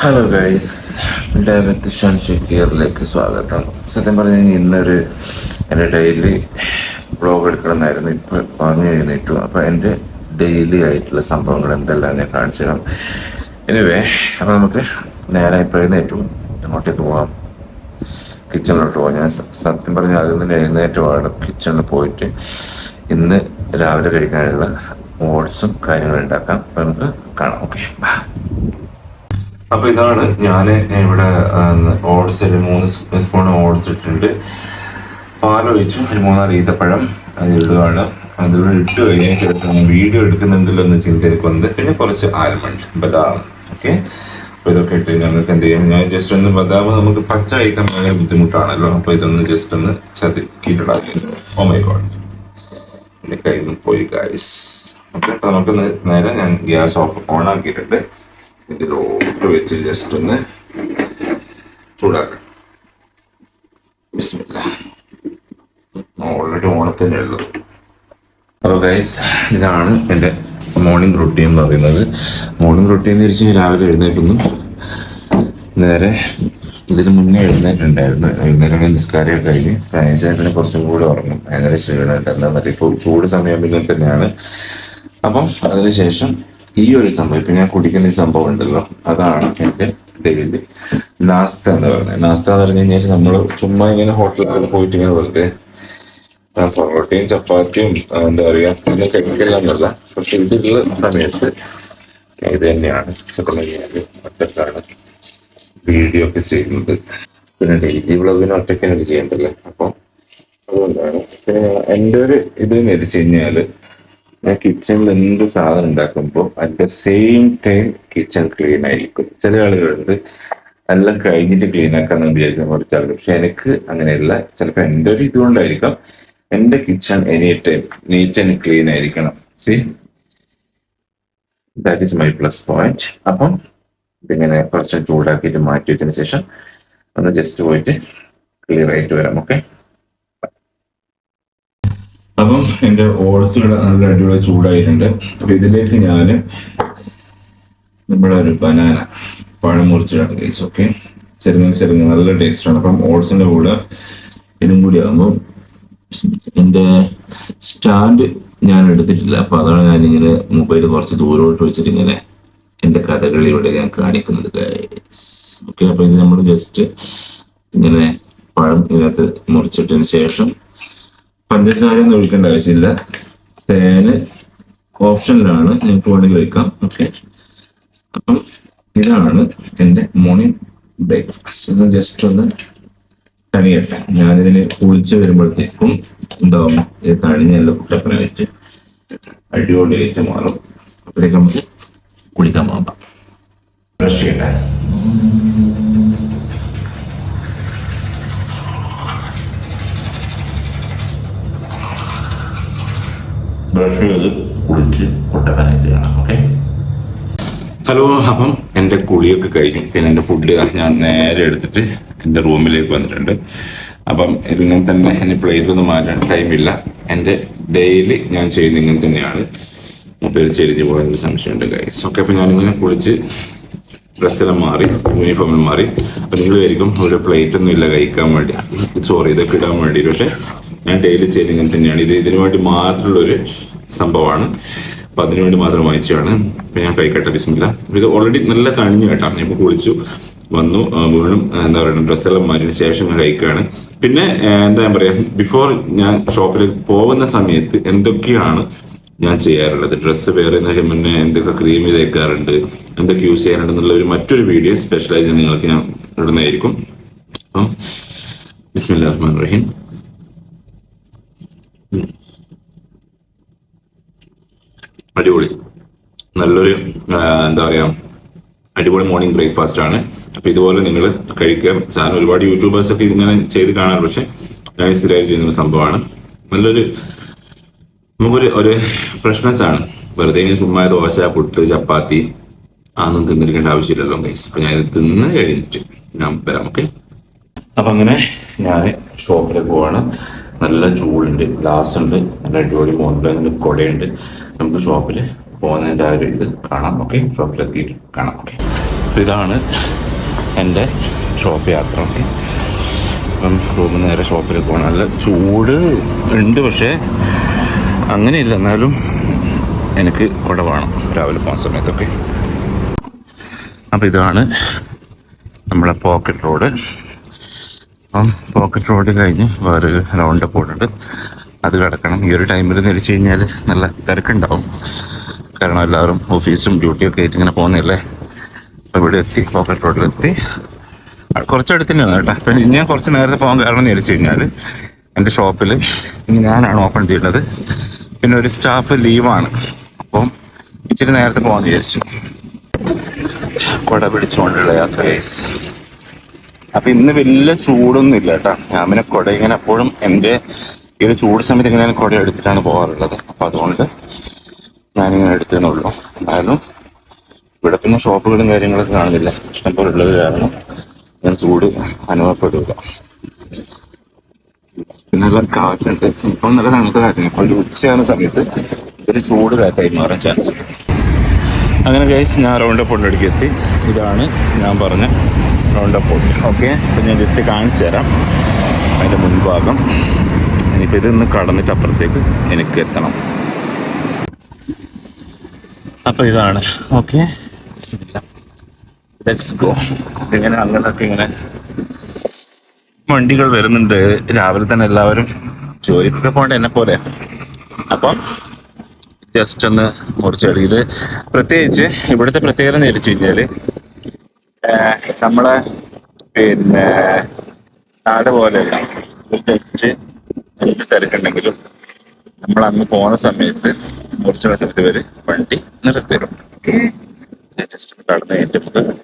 Hello guys David Shan ഷെക്കീറിലേക്ക് സ്വാഗതം. സത്യം പറഞ്ഞു കഴിഞ്ഞാൽ ഇന്നൊരു എന്റെ ഡെയിലി ബ്ലോഗ് എടുക്കണമെന്നായിരുന്നു. ഇപ്പോൾ പറഞ്ഞു എഴുന്നേറ്റു. അപ്പോൾ എന്റെ ഡെയിലി ആയിട്ടുള്ള സംഭവങ്ങൾ എന്തെല്ലാം ഞാൻ കാണിച്ചു തരാം. എനിവേ അപ്പോൾ നമുക്ക് നേരെ ഇപ്പോൾ എഴുന്നേറ്റു. അങ്ങോട്ടേക്ക് പോകാം കിച്ചണിലോട്ട് പോകാം ഞാൻ സത്യം പറഞ്ഞാൽ അതിൽ നിന്ന് എഴുന്നേറ്റ് പാടും കിച്ചണിൽ പോയിട്ട് ഇന്ന് രാവിലെ കഴിക്കാനുള്ള ഓട്സും കാര്യങ്ങളും ഉണ്ടാക്കാം. നമുക്ക് കാണാം. ഓക്കെ ബാ അപ്പൊ ഇതാണ് ഞാൻ ഇവിടെ ഓട്സ് മൂന്ന് സ്പൂൺ ഓട്സ് ഇട്ടിട്ടുണ്ട്. പാലൊഴിച്ചു ഒരു മൂന്നാൽ ഈത്തപ്പഴം ഇടുകയാണ് അതിവിടെ ഇട്ട് കഴിഞ്ഞാൽ വീഡിയോ എടുക്കുന്നുണ്ടല്ലോ എന്ന് ചിന്ത എനിക്ക് വന്നത് പിന്നെ കുറച്ച് ആൽമണ്ട്. ബദാം. ഓക്കെ? അപ്പോൾ ഇതൊക്കെ ഇട്ട് ഞങ്ങൾക്ക് എന്ത് ചെയ്യാം? ഞാൻ ജസ്റ്റ് ഒന്ന് ബദാം നമുക്ക് പച്ച കഴിക്കാൻ ഭയങ്കര ബുദ്ധിമുട്ടാണല്ലോ. അപ്പോൾ ഇതൊന്ന് ജസ്റ്റ് ഒന്ന് ചതുക്കിയിട്ടിടാം. ഓ മൈ ഗോഡ് കയ്യിൽ നിന്ന് പോയി ഗായ്സ് ഓക്കെ അപ്പോൾ നമുക്ക് നേരെ ഞാൻ ഗ്യാസ് ഓഫ് ഓൺ ആക്കിയിട്ടുണ്ട്. ഇതിലോട്ട് വെച്ച് ജസ്റ്റ് ഒന്ന് ചൂടാക്കാം. ഓൾറെഡി ഓണത്തിന്റെ ഉള്ളത്. അപ്പോൾ ഗൈസ് ഇതാണ് എന്റെ മോർണിംഗ് റൊട്ടീൻ എന്ന് പറയുന്നത്. മോർണിംഗ് റൊട്ടീൻ എന്ന് രാവിലെ എഴുന്നേൽക്കുന്നു നേരെ ഇതിന് മുന്നേ എഴുന്നേറ്റുണ്ടായിരുന്നു എഴുന്നേറ്റ് നിസ്കാരമൊക്കെ കഴിഞ്ഞ് കഴിഞ്ഞാൽ കുറച്ചും കൂടി ഉറങ്ങും. ഭയങ്കര ക്ഷീണമുണ്ട്. എന്താണെന്നറിയാം ഇപ്പോൾ ചൂട് സമയം പിന്നെ തന്നെയാണ് അപ്പം അതിനുശേഷം ഈ ഒരു സംഭവം ഇപ്പൊ ഞാൻ കുടിക്കുന്ന സംഭവം ഉണ്ടല്ലോ അതാണ് എന്റെ ഡെയിലി നാസ്ത എന്ന് പറയുന്നത്. നാസ്ത എന്ന് പറഞ്ഞു കഴിഞ്ഞാൽ നമ്മൾ ചുമ്മാ ഇങ്ങനെ ഹോട്ടലിൽ പോയിട്ട് ഇങ്ങനെ വെറുതെ പൊറോട്ടയും ചപ്പാത്തിയും എന്താ പറയാ ഒന്നും കഴിക്കില്ല എന്നല്ല പക്ഷെ ഇതിലുള്ള സമയത്ത് ഇത് തന്നെയാണ്. ഒറ്റക്കാണ് വീഡിയോ ഒക്കെ ചെയ്യുന്നത്. പിന്നെ ഡെയിലി വ്ളോഗിന് ഒറ്റയ്ക്കാണ് ചെയ്യേണ്ടല്ലേ? അപ്പം അതുകൊണ്ടാണ്. പിന്നെ എന്റെ ഒരു ഇത് വെച്ച് കഴിഞ്ഞാൽ ഞാൻ കിച്ചണിൽ എന്ത് സാധനം ഉണ്ടാക്കുമ്പോൾ at the same time kitchen clean ആയിരിക്കും. ചില ആളുകളുണ്ട് എല്ലാം കഴിഞ്ഞിട്ട് ക്ലീൻ ആക്കാന്ന് വിചാരിക്കുന്ന കുറച്ച് ആളുകൾ. പക്ഷെ എനിക്ക് അങ്ങനെയല്ല. ചിലപ്പോൾ എന്റെ ഒരു ഇതുകൊണ്ടായിരിക്കാം എന്റെ kitchen any time neat and clean ആയിരിക്കണം. See that is my plus point അപ്പം ഇതിങ്ങനെ കുറച്ച് ചൂടാക്കിയിട്ട് മാറ്റി വെച്ചതിന് ശേഷം ഒന്ന് ജസ്റ്റ് പോയിട്ട് ക്ലിയർ ആയിട്ട് വരാം. ഓക്കെ അപ്പം എന്റെ ഓട്സ് നല്ല അടിപൊളി ചൂടായിട്ടുണ്ട്. അപ്പൊ ഇതിലേക്ക് ഞാൻ നമ്മുടെ ഒരു ബനാന പഴം മുറിച്ചിടാണ് ഗൈസ് ഓക്കെ ചെറുങ്ങനെ ചെറുങ്ങ നല്ല ടേസ്റ്റാണ് അപ്പം ഓട്സിന്റെ കൂടെ ഇതും കൂടി ആകുമ്പോൾ എന്റെ സ്റ്റാൻഡ് ഞാൻ എടുത്തിട്ടില്ല. അപ്പൊ അതാണ് ഞാൻ ഇങ്ങനെ മൊബൈൽ കുറച്ച് ദൂരോട്ട് വെച്ചിട്ട് ഇങ്ങനെ എന്റെ കഥകളിലൂടെ ഞാൻ കാണിക്കുന്നത് ഓക്കെ അപ്പൊ ഇത് നമ്മൾ ജസ്റ്റ് ഇങ്ങനെ പഴം ഇതിനകത്ത് മുറിച്ചിട്ടതിന് ശേഷം പഞ്ചസാര ഒന്നും ഒഴിക്കേണ്ട ആവശ്യമില്ല. തേന് ഓപ്ഷനിലാണ്. നിങ്ങൾക്ക് വേണമെങ്കിൽ വെക്കാം ഓക്കെ. അപ്പം ഇതാണ് എന്റെ മോർണിംഗ് ബ്രേക്ക്ഫാസ്റ്റ്. ഒന്ന് ജസ്റ്റ് ഒന്ന് തണിയട്ടെ. ഞാനിതിന് കുളിച്ച് വരുമ്പോഴത്തേക്കും എന്താവും ഇത് തണിഞ്ഞല്ല കുട്ടപ്പനായിട്ട് അടിപൊളിയായിട്ട് മാറും. അപ്പോഴേക്കും നമുക്ക് കുളിക്കാൻ പോകാം. അത് കുളിച്ച് കുട്ടപ്പനായിട്ട് കാണാം ഓക്കെ? ഹലോ അപ്പം എന്റെ കുളിയൊക്കെ കഴിഞ്ഞു പിന്നെ എന്റെ ഫുഡ് ഞാൻ നേരെ എടുത്തിട്ട് എന്റെ റൂമിലേക്ക് വന്നിട്ടുണ്ട്. അപ്പം ഇതിങ്ങനെ തന്നെ എന്റെ പ്ലേറ്റ് ഒന്നും മാറ്റാൻ ടൈമില്ല എന്റെ ഡെയിലി ഞാൻ ചെയ്യുന്ന ഇങ്ങനെ തന്നെയാണ്. മൊബൈൽ ചെരിഞ്ഞ് പോകാനൊരു സംശയമുണ്ട് ഗൈസ് ഓക്കെ അപ്പം ഞാനിങ്ങനെ കുളിച്ച് ഡ്രസ്സെല്ലാം മാറി യൂണിഫോമിൽ മാറി. അപ്പം നിങ്ങൾ വിചാരിക്കും ഒരു പ്ലേറ്റ് ഒന്നും ഇല്ല കഴിക്കാൻ വേണ്ടി. സോറി ഇതൊക്കെ ഇടാൻ വേണ്ടി. പക്ഷേ ഞാൻ ഡെയിലി ചെയ്യുന്ന ഇങ്ങനെ തന്നെയാണ്. ഇത് ഇതിനു വേണ്ടി മാത്രമുള്ള ഒരു സംഭവമാണ്. അപ്പൊ അതിനുവേണ്ടി മാത്രം വാങ്ങിച്ചതാണ് അപ്പൊ ഞാൻ കൈക്കട്ട ബിസ്മില്ല. ഇത് ഓൾറെഡി നല്ല തണിഞ്ഞു കേട്ടാ. ഞാൻ കുളിച്ചു വന്നു വീണ്ടും എന്താ പറയുക ഡ്രസ്സെല്ലാം മാറ്റിന് ശേഷം ഞാൻ കഴിക്കുകയാണ്. പിന്നെ എന്താ പറയാ ബിഫോർ ഞാൻ ഷോപ്പിലേക്ക് പോകുന്ന സമയത്ത് എന്തൊക്കെയാണ് ഞാൻ ചെയ്യാറുള്ളത്? ഡ്രസ്സ് വേറെ മുന്നേ എന്തൊക്കെ ക്രീം തേക്കാറുണ്ട് എന്തൊക്കെ യൂസ് ചെയ്യാറുണ്ട് എന്നുള്ള ഒരു മറ്റൊരു വീഡിയോ സ്പെഷ്യലായി ഞാൻ നിങ്ങൾക്ക് ഞാൻ ഇടുന്നതായിരിക്കും. അപ്പം ബിസ്മില്ലാഹിർ റഹ്മാൻ റഹീം. അടിപൊളി. നല്ലൊരു എന്താ പറയാ അടിപൊളി മോർണിംഗ് ബ്രേക്ക്ഫാസ്റ്റ് ആണ്. അപ്പൊ ഇതുപോലെ നിങ്ങൾ കഴിക്കാം സാധനം ഒരുപാട് യൂട്യൂബേഴ്സ് ഒക്കെ ഇങ്ങനെ ചെയ്ത് കാണാൻ പക്ഷെ ഞാൻ സ്ഥിരമായി ചെയ്യുന്ന സംഭവമാണ്. നല്ലൊരു നമുക്കൊരു ഒരു ഫ്രഷ്നെസ് ആണ്. വെറുതെ ചുമ്മാ ദോശ പുട്ട് ചപ്പാത്തി അതൊന്നും തിന്നിരിക്കേണ്ട ആവശ്യമില്ലല്ലോ ഗൈസ് അപ്പൊ ഞാൻ ഇത് തിന്ന് കഴിഞ്ഞിട്ട് ഞാൻ വരാം ഓക്കെ അപ്പൊ അങ്ങനെ ഞാൻ ഷോപ്പിലേക്ക് പോവാണ്. നല്ല ചൂടുണ്ട് ഗ്ലാസ് ഉണ്ട് നല്ല അടിപൊളി മോഡൽ കുടയുണ്ട്. നമുക്ക് ഷോപ്പിൽ പോകുന്നതിന്റെ ആ ഒരു ഇത് കാണാം. ഓക്കെ ഷോപ്പിലെത്തിയിട്ട് കാണാം. ഓക്കെ. ഇതാണ് എന്റെ ഷോപ്പ് യാത്ര. ഓക്കെ. അപ്പം റൂമിൽ നേരെ ഷോപ്പിൽ പോകണം. നല്ല ചൂട് ഉണ്ട് പക്ഷേ അങ്ങനെയില്ല. എന്നാലും എനിക്ക് കുട വേണം രാവിലെ പോകുന്ന സമയത്തൊക്കെ അപ്പോൾ ഇതാണ് നമ്മുടെ പോക്കറ്റ് റോഡ്. അപ്പം പോക്കറ്റ് റോഡ് കഴിഞ്ഞ് വേറൊരു റൗണ്ട് പോയിട്ടുണ്ട്. അത് കിടക്കണം. ഈ ഒരു ടൈമിൽ നിലച്ച് കഴിഞ്ഞാൽ നല്ല തിരക്കുണ്ടാവും. കാരണം എല്ലാവരും ഓഫീസും ഡ്യൂട്ടിയും ഒക്കെ ആയിട്ട് ഇങ്ങനെ പോകുന്നില്ലേ അപ്പോൾ ഇവിടെ എത്തി പോക്കറ്റ് റോഡിലെത്തി കുറച്ചടുത്ത് തന്നെയാണ് കേട്ടോ. അപ്പം ഞാൻ കുറച്ച് നേരത്തെ പോകാൻ കാരണം എന്ന് വെച്ച് കഴിഞ്ഞാൽ എന്റെ ഷോപ്പിൽ ഇനി ഞാനാണ് ഓപ്പൺ ചെയ്യുന്നത് പിന്നെ ഒരു സ്റ്റാഫ് ലീവാണ്. അപ്പം ഇച്ചിരി നേരത്തെ പോകാമെന്ന് വിചാരിച്ചു. കുട പിടിച്ചുകൊണ്ടുള്ള യാത്ര ഗൈസ് അപ്പം ഇന്ന് വലിയ ചൂടൊന്നും ഇല്ല കേട്ടോ. ഞാൻ പിന്നെ കുട ഇങ്ങനെ എപ്പോഴും എന്റെ ഈ ഒരു ചൂട് സമയത്ത് ഇങ്ങനെ കുട എടുത്തിട്ടാണ് പോകാറുള്ളത്? അപ്പൊ അതുകൊണ്ട് ഞാനിങ്ങനെ ഉള്ളൂ. എന്നാലും ഇവിടെ പിന്നെ ഷോപ്പുകളും കാര്യങ്ങളൊക്കെ കാണുന്നില്ല. ഇഷ്ടംപോലെ ഉള്ളത് കാരണം ഇങ്ങനെ ചൂട് അനുഭവപ്പെടില്ല പിന്നെ നല്ല കാറ്റുണ്ട്. ഇപ്പം നല്ല തണുത്ത കാറ്റാണ് ഇപ്പം ഒരു ഉച്ചയാകുന്ന സമയത്ത് ഒരു ചൂട് കാറ്റായി മാറാൻ ചാൻസ് ഉണ്ട്. അങ്ങനെ ഗൈസ് ഞാൻ റൗണ്ട് പോട്ടിലേക്ക് എത്തി. ഇതാണ് ഞാൻ പറഞ്ഞ റൗണ്ട് അപ്പ് ഓക്കെ അപ്പം ഞാൻ ജസ്റ്റ് കാണിച്ചു തരാം അതിന്റെ മുൻഭാഗം. ഇനിയിപ്പോൾ ഇതൊന്ന് കടന്നിട്ട് അപ്പുറത്തേക്ക് എനിക്ക് എത്തണം. അപ്പോൾ ഇതാണ്. ഓക്കെ. ലെറ്റ്സ് ഗോ ഇങ്ങനെ അങ്ങനൊക്കെ ഇങ്ങനെ വണ്ടികൾ വരുന്നുണ്ട്. രാവിലെ തന്നെ എല്ലാവരും ജോലിക്കൊക്കെ പോകേണ്ട എന്നെ പോലെ. അപ്പം ജസ്റ്റ് ഒന്ന് മുറിച്ചെടുക്കും ഇത് പ്രത്യേകിച്ച് ഇവിടുത്തെ പ്രത്യേകത എന്ന് വെച്ച് കഴിഞ്ഞാൽ നമ്മളെ പിന്നെ നാട് പോലെയല്ല. ജസ്റ്റ് എന്ത് തിരക്കുണ്ടെങ്കിലും നമ്മൾ അന്ന് പോകുന്ന സമയത്ത് മുറിച്ചുള്ള സമയത്ത് വരെ വണ്ടി നിർത്തിരും നമുക്ക്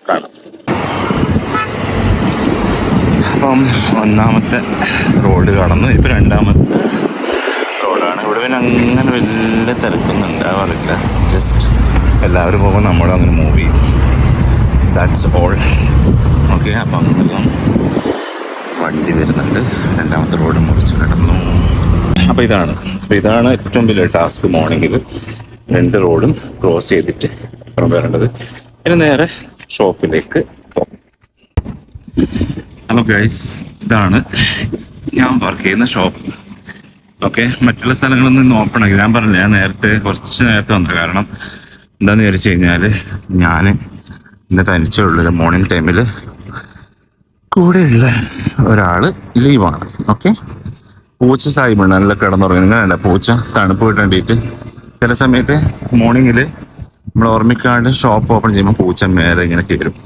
കാണാം. അപ്പം ഒന്നാമത്തെ റോഡ് കടന്നു. ഇപ്പൊ രണ്ടാമത്തെ റോഡാണ് ഇവിടെ പിന്നെ അങ്ങനെ വലിയ തിരക്കൊന്നും ഉണ്ടാവാറില്ല ജസ്റ്റ് എല്ലാവരും പോകുമ്പോൾ നമ്മളും അങ്ങനെ മൂവ് ചെയ്യും. ദാറ്റ്സ് ഓൾ ഓക്കെ അപ്പം അങ്ങനെല്ലാം വണ്ടി വരുന്നുണ്ട്. രണ്ടാമത്തെ റോഡ് മുറിച്ച് കിടന്നു. അപ്പോൾ ഇതാണ്. അപ്പോൾ ഇതാണ് ഏറ്റവും വലിയ ടാസ്ക് മോർണിംഗിൽ രണ്ട് റോഡും ക്രോസ് ചെയ്തിട്ട് അപ്പുറം വരേണ്ടത് ഇനി നേരെ ഷോപ്പിലേക്ക് പോകും. ഹലോ ഗൈസ് ഇതാണ് ഞാൻ വർക്ക് ചെയ്യുന്ന ഷോപ്പ് ഓക്കെ മറ്റുള്ള സ്ഥലങ്ങളൊന്നും ഇന്ന് ഓപ്പൺ ആക്കി ഞാൻ പറഞ്ഞില്ല ഞാൻ നേരത്തെ കുറച്ച് നേരത്തെ വന്നത് കാരണം എന്താണെന്ന് വിചാരിച്ചു കഴിഞ്ഞാൽ ഞാൻ ഇന്ന് തനിച്ചേ ഉള്ളൂ. മോർണിംഗ് ടൈമിൽ കൂടെയുള്ള ഒരാൾ ലീവാണ്. ഓക്കെ? പൂച്ച സാഹിബാണ് നല്ല കിടന്നുറങ്ങി നിങ്ങളല്ല പൂച്ച തണുപ്പ് കിട്ടേണ്ടിയിട്ട് ചില സമയത്ത് മോർണിംഗിൽ നമ്മൾ ഓർമ്മിക്കാണ്ട് ഷോപ്പ് ഓപ്പൺ ചെയ്യുമ്പോൾ പൂച്ച മേലെ ഇങ്ങനെ കയറും.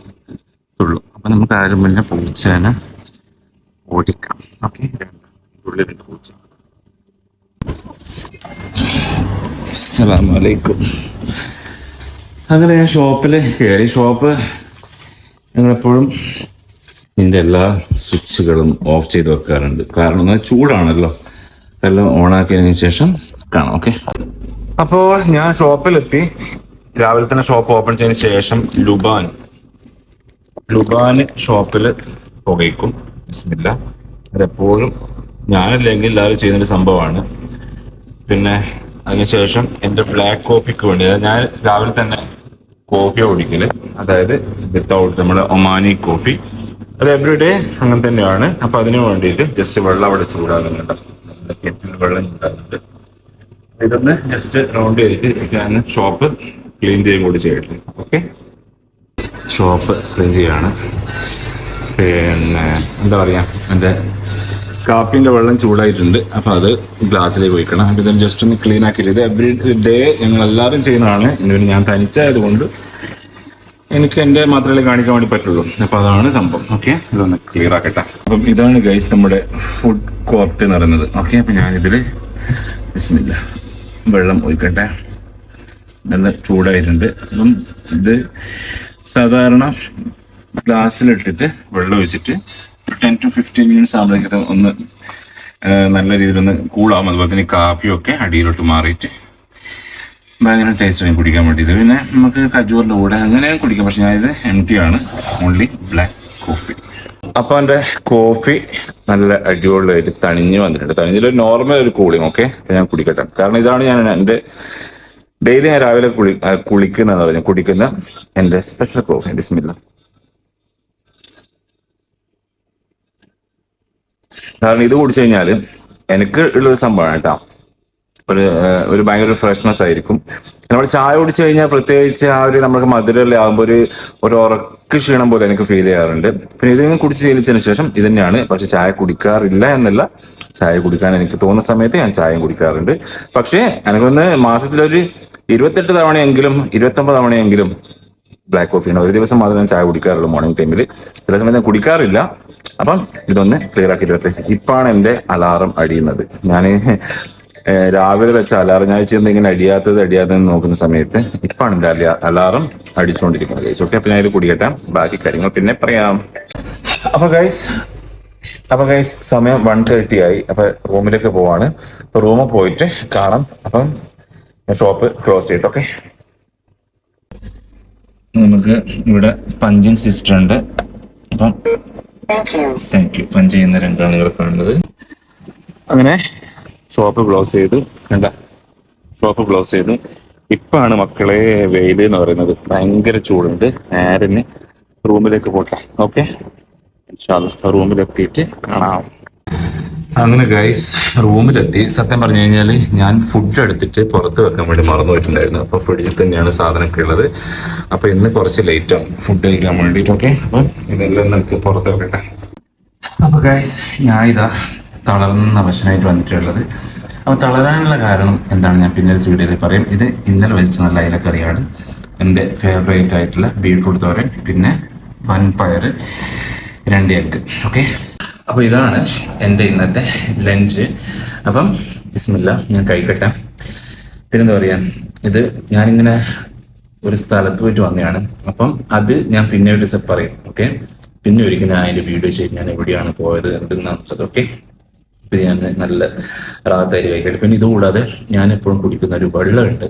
ഉള്ളൂ അപ്പം നമുക്ക് ആരും മുന്നേ പൂച്ചേനെ ഓടിക്കാം. ഓക്കെ? ഉള്ളിലുണ്ട് പൂച്ച. അസ്സലാമലൈക്കും. അങ്ങനെ ഞാൻ ഷോപ്പിൽ കയറി ഷോപ്പ് ഞങ്ങളെപ്പോഴും ഇതിന്റെ എല്ലാ സ്വിച്ചുകളും ഓഫ് ചെയ്ത് വെക്കാറുണ്ട്. കാരണം എന്നാൽ ചൂടാണല്ലോ. എല്ലാം ഓണാക്കിയതിന് ശേഷം കാണാം ഓക്കെ? അപ്പോൾ ഞാൻ ഷോപ്പിലെത്തി. രാവിലെ തന്നെ ഷോപ്പ് ഓപ്പൺ ചെയ്തതിന് ശേഷം ലുബാൻ. ലുബാൻ ഷോപ്പിൽ പുകയ്ക്കും. ബിസ്മില്ല. അതെപ്പോഴും ഞാനല്ലെങ്കിൽ എല്ലാവരും ചെയ്യുന്നൊരു സംഭവമാണ്. പിന്നെ അതിനുശേഷം എന്റെ ബ്ലാക്ക് കോഫിക്ക് വേണ്ടി ഞാൻ രാവിലെ തന്നെ കോഫി ഓടിക്കൽ അതായത് വിത്തൗട്ട് നമ്മുടെ ഒമാനി കോഫി. അത് എവറി ഡേ അങ്ങനെ തന്നെയാണ്. അപ്പൊ അതിനു വേണ്ടിയിട്ട് ജസ്റ്റ് വെള്ളം അവിടെ ചൂടാകുന്നുണ്ട്. കെറ്റിൽ വെള്ളം ചൂടാകുന്നുണ്ട്. ഇതൊന്ന് ജസ്റ്റ് റൗണ്ട് ചെയ്തിട്ട് ഞാൻ ഷോപ്പ് ക്ലീൻ ചെയ്യും കൂടി ചെയ്യട്ടെ. ഓക്കെ ഷോപ്പ് ക്ലീൻ ചെയ്യാണ്. പിന്നെ എന്താ പറയാ? എന്റെ കാപ്പിന്റെ വെള്ളം ചൂടായിട്ടുണ്ട്. അപ്പോൾ അത് ഗ്ലാസ്സിലേക്ക് ഒഴിക്കണം. അപ്പോൾ ഇതൊന്ന് ജസ്റ്റ് ഒന്ന് ക്ലീൻ ആക്കിയിട്ട് ഇത് എവറി ഡേ ഞങ്ങൾ എല്ലാവരും ചെയ്യുന്നതാണ്. ഇന്ന് പിന്നെ ഞാൻ തനിച്ചായതുകൊണ്ട് എനിക്ക് എന്റെ മാത്രമേ കാണിക്കാൻ വേണ്ടി പറ്റുള്ളൂ. അപ്പോൾ അതാണ് സംഭവം. ഓക്കെ? ഇതൊന്ന് ക്ലിയർ ആക്കട്ടെ. അപ്പം ഇതാണ് ഗൈസ് നമ്മുടെ ഫുഡ് കോർട്ട് എന്ന് പറയുന്നത്. ഓക്കെ? അപ്പം ഞാനിതിൽ ബിസ്മില്ല. വെള്ളം ഒഴിക്കട്ടെ. നല്ല ചൂടായിട്ടുണ്ട്. അപ്പം ഇത് സാധാരണ ഗ്ലാസ്സിലിട്ടിട്ട് വെള്ളം ഒഴിച്ചിട്ട് ടെൻ ടു ഫിഫ്റ്റീൻ മിനിറ്റ്സ് ആകുമ്പോഴേക്കും ഒന്ന് നല്ല രീതിയിൽ ഒന്ന് കൂളാവും അതുപോലെ തന്നെ കാപ്പിയൊക്കെ അടിയിലോട്ട് മാറിയിട്ട് ഭയങ്കര ടേസ്റ്റ് ടേസ്റ്റാണ് കുടിക്കാൻ വേണ്ടിയത് പിന്നെ നമുക്ക് കജൂറിന്റെ കൂടെ അങ്ങനെ കുടിക്കാം. പക്ഷെ ഞാനിത് എം ടി ആണ്. ഓൺലി ബ്ലാക്ക് കോഫി അപ്പോൾ എന്റെ കോഫി നല്ല അടിപൊളിയായിട്ട് തണിഞ്ഞ് വന്നിട്ടുണ്ട്. തണിഞ്ഞൊരു നോർമൽ ഒരു കൂളിംഗ് ഓക്കെ ഞാൻ കുടിക്കട്ടെ. കാരണം ഇതാണ് ഞാൻ എന്റെ ഡെയിലി ഞാൻ രാവിലെ കുളി കുളിക്കുന്നതെന്ന് പറഞ്ഞു കുടിക്കുന്ന എന്റെ സ്പെഷ്യൽ കോഫി എന്റെ സ്മില്ല കാരണം ഇത് കുടിച്ചു കഴിഞ്ഞാൽ എനിക്ക് ഉള്ളൊരു സംഭവമാണ് കേട്ടോ. ഒരു ഒരു ഭയങ്കര ഫ്രഷ്നെസ് ആയിരിക്കും. നമ്മൾ ചായ കുടിച്ചു കഴിഞ്ഞാൽ പ്രത്യേകിച്ച് ആ ഒരു നമുക്ക് മധുരല്ലേ ആകുമ്പോൾ ഒരു ഒരു ഉറക്ക് ക്ഷീണം പോലെ എനിക്ക് ഫീൽ ചെയ്യാറുണ്ട്. പിന്നെ ഇതിന് കുടിച്ച് ശീലിച്ചതിന് ശേഷം ഇത് തന്നെയാണ്. പക്ഷെ ചായ കുടിക്കാറില്ല എന്നല്ല. ചായ കുടിക്കാൻ എനിക്ക് തോന്നുന്ന സമയത്ത് ഞാൻ ചായയും കുടിക്കാറുണ്ട്. പക്ഷേ എനിക്കൊന്ന് മാസത്തിലൊരു ഇരുപത്തെട്ട് തവണയെങ്കിലും ഇരുപത്തൊമ്പത് തവണയെങ്കിലും ബ്ലാക്ക് കോഫിയാണ് ഒരു ദിവസം മാത്രമേ ഞാൻ ചായ കുടിക്കാറുള്ളൂ മോർണിംഗ് ടൈമിൽ ചില സമയത്ത് ഞാൻ കുടിക്കാറില്ല. അപ്പം ഇതൊന്ന് ക്ലിയർ ആക്കി തരട്ടെ ഇപ്പാണ് എന്റെ അലാറം അടിയുന്നത്. ഞാൻ രാവിലെ വെച്ച അലാറം. ഞാൻ ചെന്ന് ഇങ്ങനെ അടിയാത്തത് അടിയാത്തതെന്ന് നോക്കുന്ന സമയത്ത് ഇപ്പാണ് എന്റെ അല- അലാറം അടിച്ചുകൊണ്ടിരിക്കുന്നത് ഗൈസ് ഓക്കെ അപ്പൊ ഞാൻ ഇത് കുടിക്കട്ടെ ബാക്കി കാര്യങ്ങൾ പിന്നെ പറയാം. അപ്പൊ ഗൈസ് അപ്പൊ ഗൈസ് സമയം വൺ തേർട്ടി ആയി. അപ്പൊ റൂമിലേക്ക് പോവാണ്. അപ്പൊ റൂമിൽ പോയിട്ട് കാണാം. അപ്പം ഷോപ്പ് ക്ലോസ് ചെയ്തിട്ട് ഓക്കെ നമുക്ക് ഇവിടെ പഞ്ചിങ് സിസ്റ്റം ഉണ്ട്. അപ്പം. താങ്ക് യു പഞ്ച് ചെയ്യുന്ന രണ്ടാണ് നിങ്ങൾ കാണുന്നത്. അങ്ങനെ ഷോപ്പ് ക്ലോസ് ചെയ്ത് കണ്ട? ഷോപ്പ് ക്ലോസ് ചെയ്തു. ഇപ്പാണ് മക്കളെ വെയിൽ എന്ന് പറയുന്നത്. ഭയങ്കര ചൂടുണ്ട്. നേരന് റൂമിലേക്ക് പോട്ടെ. ഓക്കെ? റൂമിലെത്തിയിട്ട് കാണാം. അങ്ങനെ ഗൈസ് റൂമിലെത്തി. സത്യം പറഞ്ഞു കഴിഞ്ഞാൽ ഞാൻ ഫുഡ് എടുത്തിട്ട് പുറത്ത് വെക്കാൻ വേണ്ടി മറന്നു പോയിട്ടുണ്ടായിരുന്നു. അപ്പോൾ ഫ്രിഡ്ജിൽ തന്നെയാണ് സാധനമൊക്കെ ഉള്ളത്. അപ്പോൾ ഇന്ന് കുറച്ച് ലേറ്റ് ആവും ഫുഡ് കഴിക്കാൻ വേണ്ടിയിട്ട്. ഓക്കെ? അപ്പൊ ഇതെല്ലാം നമുക്ക് പുറത്ത് വെക്കട്ടെ. അപ്പോൾ ഗൈസ് ഞാൻ ഇതാ തളർന്ന വശനായിട്ട് വന്നിട്ടുള്ളത്. അപ്പൊ തളരാനുള്ള കാരണം എന്താണ്? ഞാൻ പിന്നീട് വീഡിയോയിൽ പറയും. ഇത് ഇന്നലെ വെച്ച നല്ല അയലക്കറിയാണ്. എന്റെ ഫേവറേറ്റ് ആയിട്ടുള്ള ബീട്രൂട്ട് തോരൻ പിന്നെ വൻ പയർ രണ്ട് എഗ് ഓക്കെ അപ്പൊ ഇതാണ് എന്റെ ഇന്നത്തെ ലഞ്ച് അപ്പം ബിസ്മില്ല ഞാൻ കഴിക്കട്ടെ. പിന്നെന്താ പറയാ? ഇത് ഞാനിങ്ങനെ ഒരു സ്ഥലത്ത് പോയിട്ട് വന്നതാണ്. അപ്പം അത് ഞാൻ പിന്നെ ഒരു ദിവസം പറയും. ഓക്കെ പിന്നെ ഒരിക്കലും ആ അതിന്റെ വീഡിയോ ചെയ്ത് ഞാൻ എവിടെയാണ് പോയത് എന്തെന്നുള്ളത് ഓക്കെ ഇത് ഞാൻ നല്ല റാത്തായി വൈകിട്ട് പിന്നെ ഇതുകൂടാതെ ഞാൻ എപ്പോഴും കുടിക്കുന്ന ഒരു വെള്ളമുണ്ട്.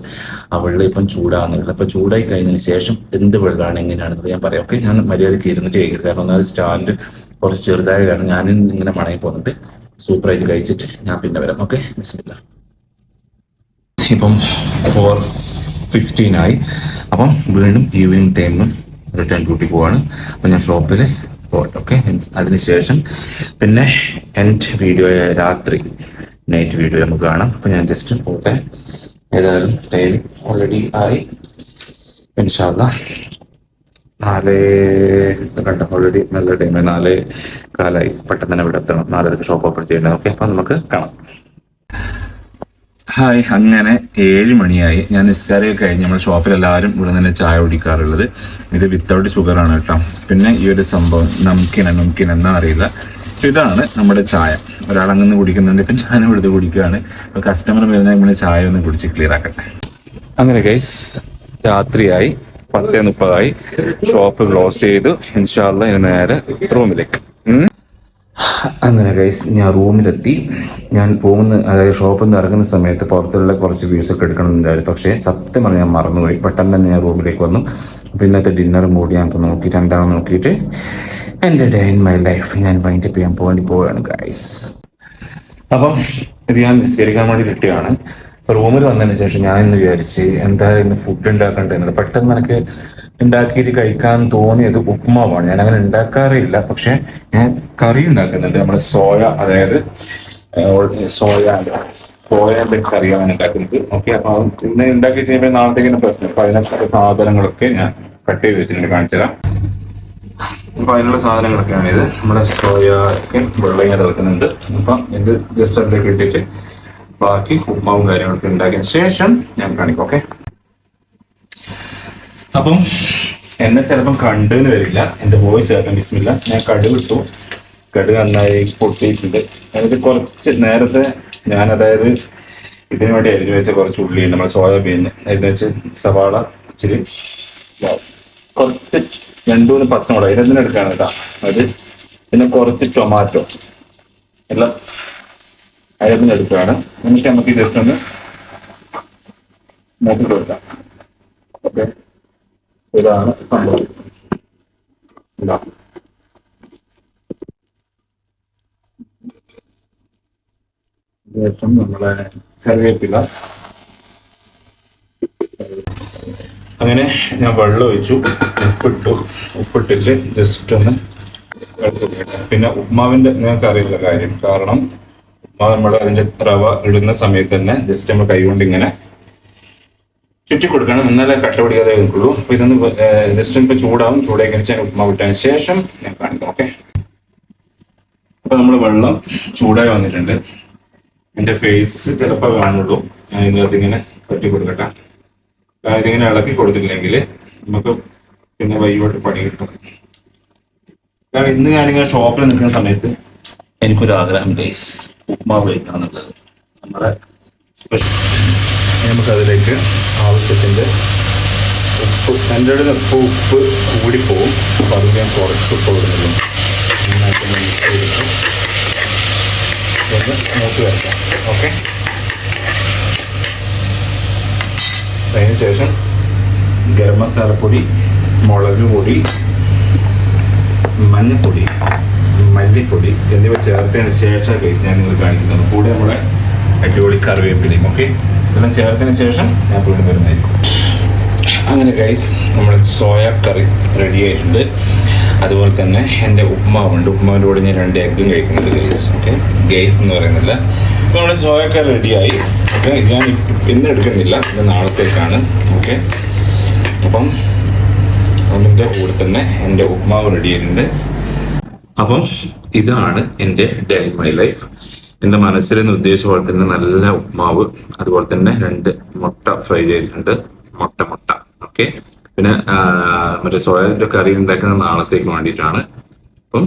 ആ വെള്ളം ഇപ്പം ചൂടാകുന്നുള്ളത് അപ്പൊ ചൂടായി കഴിഞ്ഞതിന് ശേഷം എന്ത് വെള്ളമാണ് എങ്ങനെയാണെന്നുള്ളത് ഞാൻ പറയാം. ഓക്കെ? ഞാൻ മര്യാദയ്ക്ക് ഇരുന്നിട്ട് കഴിക്കരുത്. കാരണം ഒന്നാമത് സ്റ്റാൻഡ് കുറച്ച് ചെറുതായ കാരണം ഞാൻ ഇങ്ങനെ മടങ്ങി പോകുന്നുണ്ട്. സൂപ്പറായിട്ട് കഴിച്ചിട്ട് ഞാൻ പിന്നെ വരാം. ഓക്കെ? മിസ്സില്ല ഇപ്പം ഫോർ ഫിഫ്റ്റീൻ ആയി. അപ്പം വീണ്ടും ഈവനിങ് ടൈമിൽ റിട്ടേൺ ഡ്യൂട്ടി പോവാണ്. അപ്പം ഞാൻ ഷോപ്പിൽ പോട്ടെ ഓക്കെ അതിനുശേഷം പിന്നെ എന്റെ വീഡിയോ രാത്രി നൈറ്റ് വീഡിയോ നമുക്ക് കാണാം. അപ്പം ഞാൻ ജസ്റ്റ് പോട്ടെ. ഏതായാലും ടൈം ഓൾറെഡി ആയി. ഇൻഷാല്ല നാല് കണ്ട? ഓൾറെഡി നല്ല ടൈം നാല് കാലായി. പെട്ടെന്ന് തന്നെ ഇവിടെ എത്തണം. നാലരക്ക് ഷോപ്പ് ഓപ്പൺ ചെയ്യണം ഓക്കെ അപ്പം നമുക്ക് കാണാം. ഹായ് അങ്ങനെ ഏഴ് മണിയായി. ഞാൻ നിസ്കാരമൊക്കെ കഴിഞ്ഞ് നമ്മൾ ഷോപ്പിൽ എല്ലാവരും ഇവിടെ തന്നെ ചായ കുടിക്കാറുള്ളത്. ഇത് വിത്തൗട്ട് ഷുഗർ ആണ് കേട്ടോ. പിന്നെ ഈ ഒരു സംഭവം നംകിന നംകിൻ എന്നാ അറിയില്ല. ഇതാണ് നമ്മുടെ ചായ. ഒരാളങ്ങനെ കുടിക്കുന്നുണ്ട്. ഇപ്പം ഞാനും എടുത്ത് കുടിക്കുകയാണ്. അപ്പോൾ കസ്റ്റമർ വരുന്ന നമ്മൾ ചായ ഒന്ന് കുടിച്ച് ക്ലിയർ ആക്കട്ടെ. അങ്ങനെ ഗൈസ് രാത്രിയായി. പത്തേ മുപ്പതായി. ഷോപ്പ് ക്ലോസ് ചെയ്തു. ഇൻഷാല്ല ഇനി നേരെ റൂമിലേക്ക്. അങ്ങനെ ഗൈസ് ഞാൻ റൂമിലെത്തി. ഞാൻ പോകുന്ന അതായത് ഷോപ്പിൽ നിന്ന് ഇറങ്ങുന്ന സമയത്ത് പുറത്തുള്ള കുറച്ച് വീഡിയോസ് ഒക്കെ എടുക്കണമെന്നുണ്ടായിരുന്നു. പക്ഷേ സത്യം പറഞ്ഞാൽ ഞാൻ മറന്നുപോയി. പെട്ടെന്ന് തന്നെ ഞാൻ റൂമിലേക്ക് വന്നു. അപ്പോൾ ഇന്നത്തെ ഡിന്നറും കൂടി ഇപ്പോൾ നോക്കിയിട്ട് എന്താണെന്ന് നോക്കിയിട്ട് എന്റെ ഡേ ഇൻ മൈ ലൈഫ് ഞാൻ വൈൻഡ് അപ്പ് ചെയ്യാൻ പോകേണ്ടി പോവുകയാണ് ഗൈസ് അപ്പം ഇത് ഞാൻ നിസ്കരിക്കാൻ വേണ്ടി കിട്ടിയാണ് റൂമിൽ വന്നതിന് ശേഷം ഞാൻ ഇന്ന് വിചാരിച്ച് എന്തായാലും ഇന്ന് ഫുഡ് ഉണ്ടാക്കേണ്ടത് പെട്ടെന്ന് എനിക്ക് ഉണ്ടാക്കിയിട്ട് കഴിക്കാൻ തോന്നിയത് ഉപ്മാവാണ് ഞാൻ അങ്ങനെ ഉണ്ടാക്കാറില്ല പക്ഷെ ഞാൻ കറി ഉണ്ടാക്കുന്നുണ്ട്. നമ്മുടെ സോയ അതായത് സോയ സോയന്റെ കറിയാണ് ഉണ്ടാക്കുന്നത്. ഓക്കെ അപ്പൊ ഇന്ന് ഉണ്ടാക്കി ചെയ്യുമ്പോൾ നാളത്തേക്കിന് പ്രശ്നം. അപ്പൊ അതിനൊക്കെ സാധനങ്ങളൊക്കെ ഞാൻ കട്ട് ചെയ്ത് വെച്ചിട്ടുണ്ട്. കാണിച്ചു തരാം. അപ്പൊ അതിനുള്ള സാധനങ്ങളൊക്കെയാണ് ഇത്. നമ്മുടെ സോയ വെള്ളം ഞാൻ ഇറക്കുന്നുണ്ട്. അപ്പം ഇത് ജസ്റ്റ് അതിലേക്ക് ഇട്ടിട്ട് ബാക്കി ഉപ്മാവും കാര്യങ്ങളൊക്കെ ഉണ്ടാക്കിയ ശേഷം ഞാൻ കാണിക്കാം. ഓക്കെ. അപ്പം എന്നെ ചിലപ്പം കണ്ടെന്ന് വരില്ല. എന്റെ വോയിസ് കേൾക്കാൻ ബിസ്മില്ല ഞാൻ കടുക് ഇട്ടു കടുക് നന്നായി പൊട്ടിയിട്ടുണ്ട്. എന്നിട്ട് കുറച്ച് നേരത്തെ ഞാൻ അതായത് ഇതിനു വേണ്ടി അരിഞ്ഞു വെച്ച കുറച്ച് ഉള്ളി നമ്മൾ സോയാബീൻ അരിഞ്ഞു വെച്ച് സവാള ഇച്ചിരി കുറച്ച് രണ്ടു മൂന്ന് മുളക് ഇതെന്തിനും എടുക്കാണ് കേട്ടോ? അത് പിന്നെ കുറച്ച് ടൊമാറ്റോ എല്ലാം അരിഞ്ഞ് എടുക്കുകയാണ്. എന്നിട്ട് നമുക്ക് ജസ്റ്റ് ഒന്ന് മൂപ്പിട്ട് കൊടുക്കാം. ഓക്കെ. ഇതാണ് സംഭവം. ഇതാ. ശേഷം നമ്മളെ കറിവേപ്പില. അങ്ങനെ ഞാൻ വെള്ളം ഒഴിച്ചു ഉപ്പിട്ടു. ഉപ്പിട്ടിട്ട് ജസ്റ്റ് ഒന്ന് പിന്നെ ഉപ്മാവിന്റെ നിങ്ങൾക്ക് അറിയില്ല കാര്യം. കാരണം ഉപ്മാവ് നമ്മൾ അതിന്റെ റവ ഇടുന്ന സമയത്ത് തന്നെ ജസ്റ്റ് നമ്മൾ കൈകൊണ്ട് ഇങ്ങനെ ചുറ്റി കൊടുക്കണം എന്നാലേ കട്ട പിടിക്കാതെ നിൽക്കുള്ളൂ. അപ്പൊ ഇതൊന്ന് ജസ്റ്റ് ഇപ്പൊ ചൂടാവും. ചൂടായി കഴിച്ച് ഞാൻ വിട്ടതിന് ശേഷം ഞാൻ കാണിക്കാം ഓക്കെ? അപ്പൊ നമ്മൾ വെള്ളം ചൂടായി വന്നിട്ടുണ്ട്. എന്റെ ഫേസ് ചിലപ്പോൾ കാണുള്ളൂ. ഞാൻ ഇതിനകത്ത് ഇങ്ങനെ കട്ടി കൊടുക്കട്ടെ ഇതിങ്ങനെ ഇളക്കി കൊടുത്തില്ലെങ്കിൽ നമുക്ക് പിന്നെ വൈകിട്ട് പണി കിട്ടും. കാരണം ഇന്ന് ഞാനിങ്ങനെ ഷോപ്പിൽ നിൽക്കുന്ന സമയത്ത് എനിക്കൊരു ആഗ്രഹം ബേസ് ഉപ്മാവ് എന്നുള്ളത് നമ്മുടെ സ്പെഷ്യൽ നമുക്കതിലേക്ക് ആവശ്യത്തിന്റെ ഉപ്പ് എന്റെ അടുത്ത് ഉപ്പ് ഉപ്പ് കൂടിപ്പോവും. അപ്പോൾ അത് ഞാൻ കുറച്ച് ഉപ്പ് കൊടുക്കുന്നുള്ളൂ നന്നായിട്ട് mix ചെയ്തിട്ട് ഒന്ന് മൂത്ത് വരയ്ക്കാം. ഓക്കെ? അതിന് ശേഷം ഗരം മസാലപ്പൊടി മുളക് പൊടി മഞ്ഞപ്പൊടി മല്ലിപ്പൊടി എന്നിവ ചേർത്തതിന് ശേഷം കേസ് ഞാൻ നിങ്ങൾ കാണിക്കുന്നത്. കൂടെ നമ്മുടെ അടിപൊളി കറിവേപ്പിലയും ഓക്കെ? ഇതെല്ലാം ചേർത്തതിന് ശേഷം ഞാൻ വീണ്ടും വരുന്നതായിരിക്കും. അങ്ങനെ ഗൈസ് നമ്മുടെ സോയ കറി റെഡി ആയിട്ടുണ്ട്. അതുപോലെ തന്നെ എന്റെ ഉപ്മാവുണ്ട്. ഉപ്മാവിന്റെ കൂടെ ഞാൻ രണ്ട് എഗ്ഗും കഴിക്കുന്നുണ്ട് ഗൈസ് ഓക്കെ ഗൈസ് എന്ന് പറയുന്നില്ല. അപ്പോൾ നമ്മുടെ സോയ കറി റെഡിയായി ഓക്കെ ഞാൻ ഇന്ന് എടുക്കുന്നില്ല. ഇത് നാളത്തേക്കാണ്. ഓക്കെ അപ്പം അതിന്റെ കൂടെ തന്നെ എന്റെ ഉപ്മാവ് റെഡി ആയിട്ടുണ്ട്. അപ്പം ഇതാണ് എന്റെ ഡേ ഇൻ മൈ ലൈഫ്. എന്റെ മനസ്സിൽ നിന്ന് ഉദ്ദേശിച്ച പോലെ തന്നെ നല്ല ഉപ്മാവ് അതുപോലെ തന്നെ രണ്ട് മുട്ട ഫ്രൈ ചെയ്തിട്ടുണ്ട്. മുട്ട മുട്ട. ഓക്കെ പിന്നെ മറ്റേ സോയാബീന്റെ കറി ഉണ്ടാക്കുന്ന നാളത്തേക്ക് വേണ്ടിയിട്ടാണ്. അപ്പം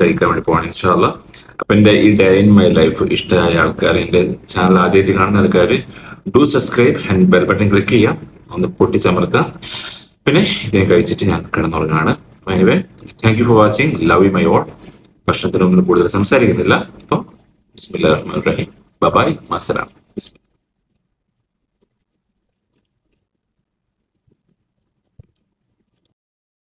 കഴിക്കാൻ വേണ്ടി പോകണം ഇൻഷാല്ല അപ്പൊ എന്റെ ഈ ഡേ ഇൻ മൈ ലൈഫ് ഇഷ്ടമായ ആൾക്കാർ എന്റെ ചാനൽ ആദ്യമായിട്ട് കാണുന്ന ആൾക്കാർ do subscribe and bell button click ചെയ്യാം. ഒന്ന് പൊട്ടിച്ചമർത്താം. പിന്നെ ഇതിനെ കഴിച്ചിട്ട് ഞാൻ കിടന്നുറങ്ങാണ്. Anyway thank you for watching love you my all ഭക്ഷണത്തിന് മുന്നിൽ കൂടുതൽ സംസാരിക്കുന്നില്ല. അപ്പം ബിസ്മില്ലാ റഹ്മാൻ റഹീം. ബൈ മസലാം